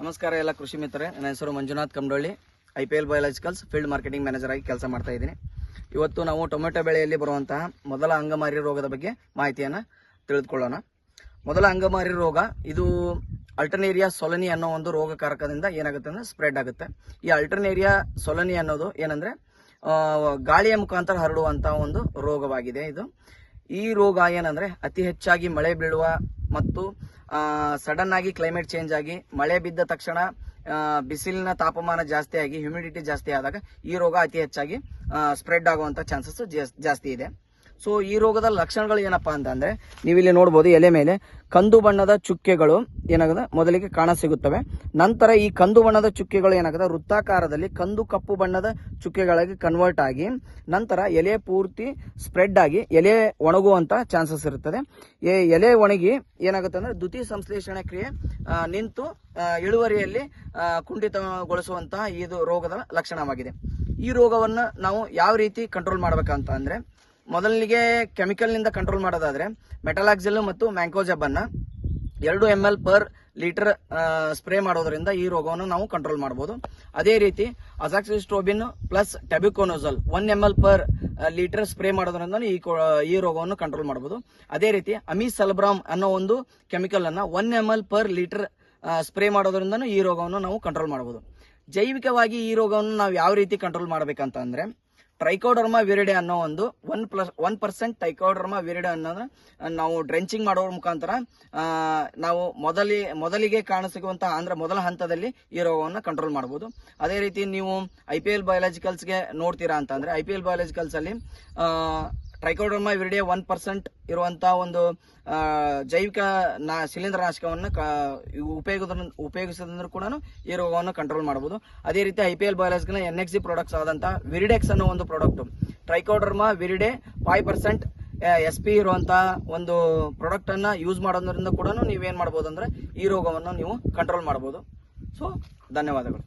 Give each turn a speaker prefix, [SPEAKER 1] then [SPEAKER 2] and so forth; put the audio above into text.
[SPEAKER 1] ನಮಸ್ಕಾರ ಎಲ್ಲ ಕೃಷಿ ಮಿತ್ರರೇ. ನನ್ನ ಹೆಸರು Manjunath Kamdolli I P L biologicals field marketing manager ಆಗಿ ಕೆಲಸ ಮಾಡ್ತಾ ಇದ್ದೀನಿ. ಇವತ್ತು ನಾವು ಟೊಮೆಟೊ ಬೆಳೆಯಲ್ಲಿ ಬರುವಂತಹ ಮೊದಲ ಅಂಗಮಾರಿ ರೋಗದ ಬಗ್ಗೆ ಮಾಹಿತಿಯನ್ನು ತಿಳಿದುಕೊಳ್ಳೋಣ. ಮೊದಲ ಅಂಗಮಾರಿ ರೋಗ, ಇದು ಅಲ್ಟರ್ನೇರಿಯಾ ಸೊಲನಿ ಅನ್ನೋ ಒಂದು ರೋಗಕಾರಕದಿಂದ ಏನಾಗುತ್ತೆ ಅಂದ್ರೆ ಸ್ಪ್ರೆಡ್ ಆಗುತ್ತೆ. ಈ ಅಲ್ಟರ್ನೇರಿಯಾ ಸೊಲನಿ ಅನ್ನೋದು ಏನಂದರೆ ಗಾಳಿಯ ಮುಖಾಂತರ ಹರಡುವಂತಹ ಒಂದು ರೋಗವಾಗಿದೆ ಇದು. ಈ ರೋಗ ಏನಂದರೆ, ಅತಿ ಹೆಚ್ಚಾಗಿ ಮಳೆ ಬೀಳುವ ಮತ್ತು ಸಡನ್ ಆಗಿ ಕ್ಲೈಮೇಟ್ ಚೇಂಜ್ ಆಗಿ, ಮಳೆ ಬಿದ್ದ ತಕ್ಷಣ ಬಿಸಿಲಿನ ತಾಪಮಾನ ಜಾಸ್ತಿ ಆಗಿ ಹ್ಯುಮಿಡಿಟಿ ಜಾಸ್ತಿ ಆದಾಗ ಈ ರೋಗ ಅತಿ ಹೆಚ್ಚಾಗಿ ಸ್ಪ್ರೆಡ್ ಆಗುವಂತ ಚಾನ್ಸಸ್ ಜಾಸ್ತಿ ಇದೆ. ಸೊ ಈ ರೋಗದ ಲಕ್ಷಣಗಳು ಏನಪ್ಪಾ ಅಂತಂದ್ರೆ ನೀವಿಲ್ಲಿ ನೋಡ್ಬೋದು ಎಲೆ ಮೇಲೆ ಕಂದು ಬಣ್ಣದ ಚುಕ್ಕೆಗಳು ಏನಾಗದ? ಮೊದಲಿಗೆ ಕಾಣ ಸಿಗುತ್ತವೆ. ನಂತರ ಈ ಕಂದು ಬಣ್ಣದ ಚುಕ್ಕೆಗಳು ಏನಾಗದ? ವೃತ್ತಾಕಾರದಲ್ಲಿ ಕಂದು ಕಪ್ಪು ಬಣ್ಣದ ಚುಕ್ಕೆಗಳಾಗಿ ಕನ್ವರ್ಟ್ ಆಗಿ, ನಂತರ ಎಲೆ ಪೂರ್ತಿ ಸ್ಪ್ರೆಡ್ ಆಗಿ, ಎಲೆ ಒಣಗುವಂತ ಚಾನ್ಸಸ್ ಇರುತ್ತದೆ. ಎಲೆ ಒಣಗಿ ಏನಾಗುತ್ತೆ ಅಂದ್ರೆ ದ್ಯುತಿ ಸಂಶ್ಲೇಷಣೆ ಕ್ರಿಯೆ ನಿಂತು ಇಳುವರಿಯಲ್ಲಿ ಕುಂಠಿತಗೊಳಿಸುವಂತಹ ಇದು ರೋಗದ ಲಕ್ಷಣವಾಗಿದೆ. ಈ ರೋಗವನ್ನು ನಾವು ಯಾವ ರೀತಿ ಕಂಟ್ರೋಲ್ ಮಾಡ್ಬೇಕಂತ ಅಂದ್ರೆ ಮೊದಲಿಗೆ ಕೆಮಿಕಲ್ನಿಂದ ಕಂಟ್ರೋಲ್ ಮಾಡೋದಾದ್ರೆ ಮೆಟಲಾಕ್ಸಿಲ್ ಮತ್ತು ಮ್ಯಾಂಕೋಜಬ್ ಅನ್ನ ಎರಡು M L per litre spray ಮಾಡೋದ್ರಿಂದ ಈ ರೋಗವನ್ನು ನಾವು ಕಂಟ್ರೋಲ್ ಮಾಡಬಹುದು ಅದೇ ರೀತಿ azoxystrobin plus tebuconazole one M L per litre spray ಮಾಡೋದ್ರಿಂದ ಈ ಈ ರೋಗವನ್ನು ಕಂಟ್ರೋಲ್ ಮಾಡಬಹುದು ಅದೇ ರೀತಿ ಅಮಿಸಲ್ಬ್ರಾಮ್ ಅನ್ನೋ ಒಂದು ಕೆಮಿಕಲ್ ಅನ್ನ one M L per litre spray ಮಾಡೋದ್ರಿಂದ ಈ ರೋಗವನ್ನು ನಾವು ಕಂಟ್ರೋಲ್ ಮಾಡಬಹುದು ಜೈವಿಕವಾಗಿ ಈ ರೋಗವನ್ನು ನಾವು ಯಾವ ರೀತಿ ಕಂಟ್ರೋಲ್ ಮಾಡಬೇಕಂತ ಅಂದ್ರೆ ಟ್ರೈಕೋಡರ್ಮಾ ವಿರಿಡೆ ಅನ್ನೋ ಒಂದು one plus, one percent trichoderma viride ಅನ್ನೋದು ನಾವು ಡ್ರೆಂಚಿಂಗ್ ಮಾಡೋದ್ರ ಮುಖಾಂತರ ನಾವು ಮೊದಲಿ, ಮೊದಲಿಗೆ ಕಾಣಿಸಿಕುವಂತಹ ಅಂದ್ರೆ ಮೊದಲ ಹಂತದಲ್ಲಿ ಈ ರೋಗವನ್ನು ಕಂಟ್ರೋಲ್ ಮಾಡಬಹುದು ಅದೇ ರೀತಿ ನೀವು ಐ ಪಿ ಎಲ್ ಬಯಾಲಜಿಕಲ್ಸ್ಗೆ ನೋಡ್ತೀರಾ ಅಂತಂದ್ರೆ ಐ ಪಿ ಎಲ್ ಬಯಾಲಜಿಕಲ್ಸ್ ಅಲ್ಲಿ ಟ್ರೈಕೋಡರ್ಮಾ ವಿರಿಡೆ ಒನ್ ಪರ್ಸೆಂಟ್ ಇರುವಂತಹ ಒಂದು ಜೈವಿಕ ನಾ ಶಿಲೀಂಧ್ರನಾಶಕವನ್ನು ಉಪಯೋಗ ಉಪಯೋಗಿಸೋದ್ರೂ ಕೂಡ ಈ ರೋಗವನ್ನು ಕಂಟ್ರೋಲ್ ಮಾಡಬಹುದು ಅದೇ ರೀತಿ I P L biological N X products ಆದಂತಹ ವಿರಿಡೆಕ್ಸ್ ಅನ್ನೋ ಒಂದು product trichoderma viride five percent S P ಇರುವಂತಹ ಒಂದು ಪ್ರಾಡಕ್ಟ್ ಅನ್ನ ಯೂಸ್ ಮಾಡೋದ್ರಿಂದ ಕೂಡ ನೀವೇನ್ ಮಾಡಬಹುದು ಅಂದ್ರೆ ಈ ರೋಗವನ್ನು ನೀವು ಕಂಟ್ರೋಲ್ ಮಾಡಬಹುದು ಸೊ ಧನ್ಯವಾದಗಳು.